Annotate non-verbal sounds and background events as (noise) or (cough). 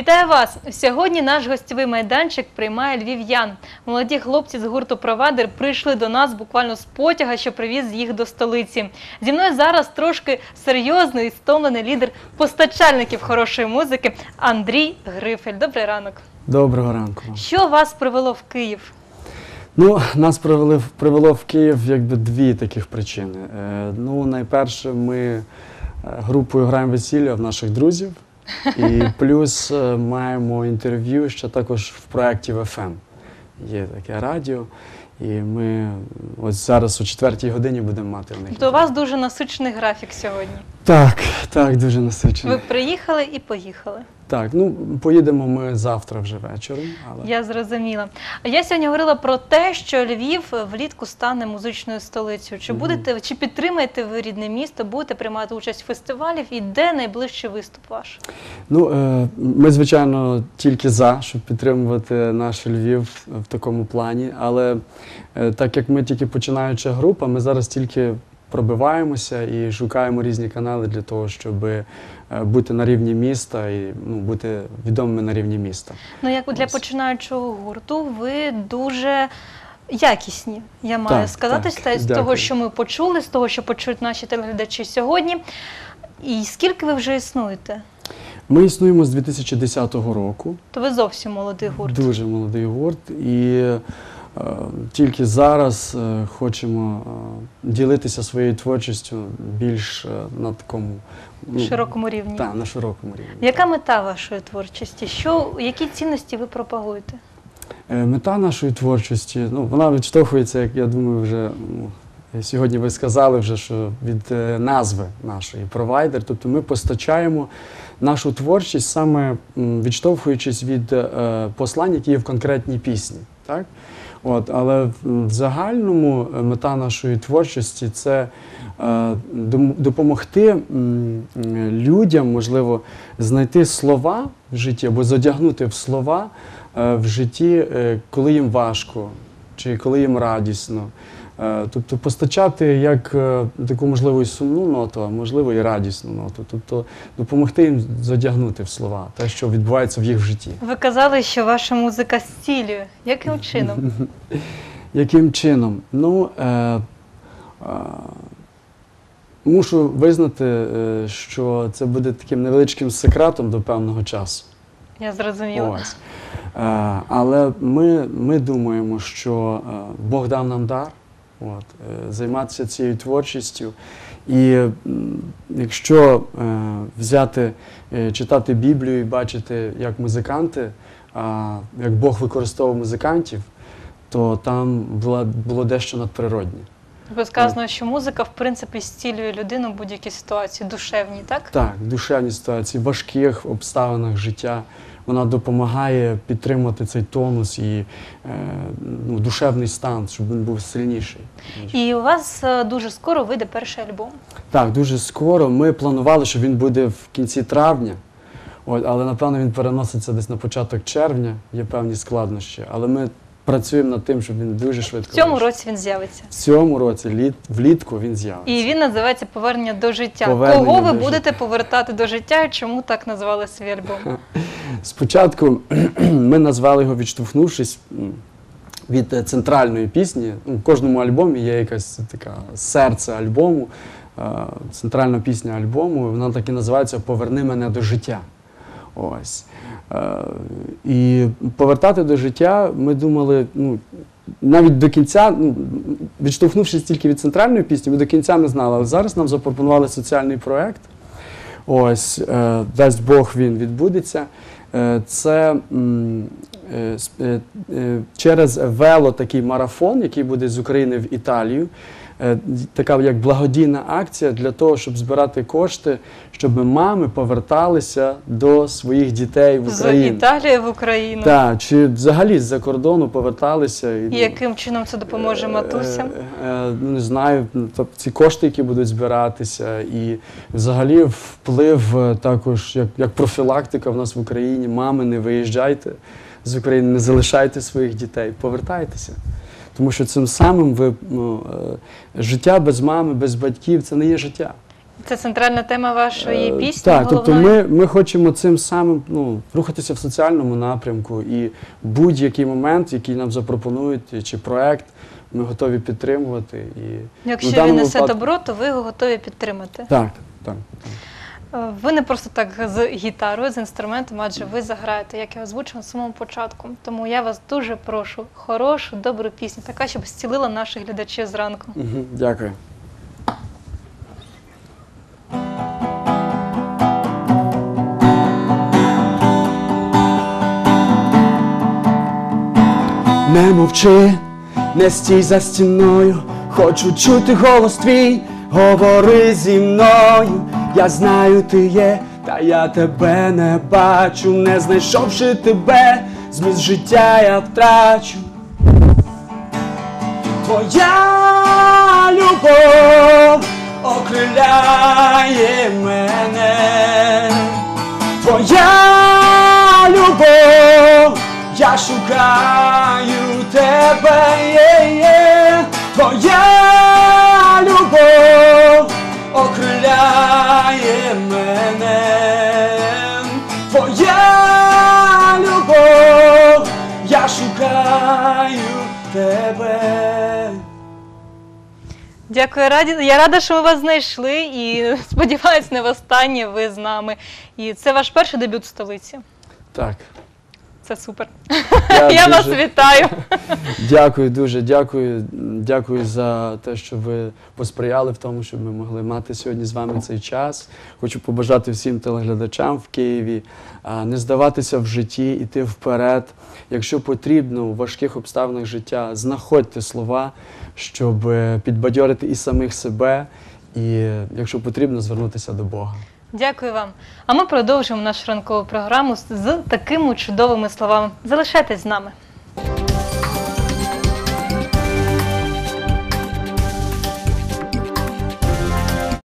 Вітаю вас! Сьогодні наш гостєвий майданчик приймає львів'ян. Молоді хлопці з гурту Провадер прийшли до нас буквально з потяга, що привіз їх до столиці. Зі мною зараз трошки серйозний і стомлений лідер постачальників хорошої музики Андрій Грифель. Добрий ранок. Доброго ранку. Що вас привело в Київ? Ну, нас привели, привело в Київ якби дві таких причини. Е, ну, найперше, ми е, групою граємо весілля в наших друзів, і плюс е, маємо інтерв'ю ще також в проєкті ВФМ. Є таке радіо. І ми ось зараз о четвертій годині будемо мати в них. То у вас дуже насичений графік сьогодні. Так, так, дуже насичено. Ви приїхали і поїхали. Так, ну поїдемо ми завтра вже вечором. Але... Я зрозуміла. А Я сьогодні говорила про те, що Львів влітку стане музичною столицею. Чи будете чи підтримаєте ви рідне місто, будете приймати участь в фестивалів і де найближчий виступ ваш? Ну, е, ми, звичайно, тільки за, щоб підтримувати наш Львів в такому плані. Але е, так як ми тільки починаюча група, ми зараз тільки пробиваємося і шукаємо різні канали для того, щоб е, бути на рівні міста і ну, бути відомими на рівні міста. Ну як для Ось. починаючого гурту, ви дуже якісні. Я маю Так, сказати так, з дякую. того, що ми почули, з того, що почують наші телеглядачі сьогодні. І скільки ви вже існуєте? Ми існуємо з 2010 року. То ви зовсім молодий гурт. Дуже молодий гурт. І тільки зараз е, хочемо е, ділитися своєю творчістю більш е, на такому ну, широкому рівні. Так, на широкому рівні. Яка мета вашої творчості? Що, які цінності ви пропагуєте? Е, Мета нашої творчості, ну, вона відштовхується, як я думаю, вже ну, сьогодні ви сказали, вже, що від е, назви нашої провайдер. Тобто ми постачаємо нашу творчість саме відштовхуючись від е, послань, які є в конкретній пісні. Так? От, але в- загальному е, мета нашої творчості це е, допомогти людям, можливо, знайти слова в житті або задягнути в слова е, в житті, коли їм важко чи коли їм радісно. Е, Тобто постачати як е, таку можливо і сумну ноту, а можливо і радісну ноту. Тобто допомогти їм задягнути в слова те, що відбувається в їх житті. Ви казали, що ваша музика зцілює. Яким чином? (laughs) Яким чином? Ну, е, е, мушу визнати, е, що це буде таким невеличким секретом до певного часу. Я зрозуміла. Ось. Е, але ми, ми думаємо, що Бог дав нам дар от, е, займатися цією творчістю. І якщо е, взяти, е, читати Біблію і бачити, як музиканти, як Бог використовував музикантів, то там було, було дещо надприроднє. Ви сказано, що музика, в принципі, зцілює людину в будь-якій ситуації, душевній, так? Так, душевні ситуації, важких обставинах життя. Вона допомагає підтримати цей тонус і е, ну, душевний стан, щоб він був сильніший. І у вас е, дуже скоро вийде перший альбом. Так, дуже скоро. Ми планували, що він буде в кінці травня, от, але напевно він переноситься десь на початок червня, є певні складнощі. Але ми працюємо над тим, щоб він дуже швидко. В цьому вийшов. році він з'явиться. В цьому році, літ, влітку, він з'явиться. І він називається Повернення до життя. Повернення Кого ви будете повертати до життя і чому так назвали свій альбом? (laughs) Спочатку (clears throat) ми назвали його відштовхнувшись від е, центральної пісні. В кожному альбомі є якась така серце альбому, е, центральна пісня альбому. Вона так і називається Поверни мене до життя. Ось. Е, І повертати до життя ми думали, ну, навіть до кінця, ну, відштовхнувшись тільки від центральної пісні, ми до кінця не знали. Але зараз нам запропонували соціальний проєкт. Ось, дасть Бог він відбудеться. Е, Це е, е, через вело такий марафон, який буде з України в Італію. Е, Така як благодійна акція для того, щоб збирати кошти, щоб мами поверталися до своїх дітей в З Україну. Італії в Україну. Так, чи взагалі з-за кордону поверталися. І яким чином це допоможе матусям? Е, е, ну, не знаю, ну, ці кошти, які будуть збиратися, і взагалі вплив е, також як, як профілактика в нас в Україні. Мами, не виїжджайте з України, не залишайте своїх дітей, повертайтеся. Тому що цим самим ви ну, е, життя без мами, без батьків це не є життя. Це центральна тема вашої Е, пісні. Так, тобто ми, ми хочемо цим самим ну, рухатися в соціальному напрямку і будь-який момент, який нам запропонують, чи проект, ми готові підтримувати. І Якщо він несе випадку- добро, то ви його готові підтримати. Так, так. Е, Ви не просто так з гітарою, з інструментом, адже ви заграєте, як я озвучила на самому початку. Тому я вас дуже прошу, хорошу, добру пісню, така, щоб зцілила наших глядачів зранку. Угу, дякую. Не мовчи, не стій за стіною, хочу чути голос твій, говори зі мною, я знаю, ти є, та я тебе не бачу, не знайшовши тебе, зміст життя я втрачу. Твоя любов окриляє мене, Твоя любов, я шукаю тебе. Дякую, раді. Я рада, що ми вас знайшли і (laughs) сподіваюсь, не востаннє ви з нами. І це ваш перший дебют в столиці. Так. Це супер. Я (laughs) Я вас вітаю. (laughs) Дякую дуже, дякую. Дякую за те, що ви посприяли в тому, щоб ми могли мати сьогодні з вами цей час. Хочу побажати всім телеглядачам в Києві не здаватися в житті, іти вперед. Якщо потрібно у важких обставинах життя, знаходьте слова, щоб е, підбадьорити і самих себе, і якщо потрібно, звернутися до Бога. Дякую вам. А ми продовжимо нашу ранкову програму з- такими чудовими словами. Залишайтесь з нами.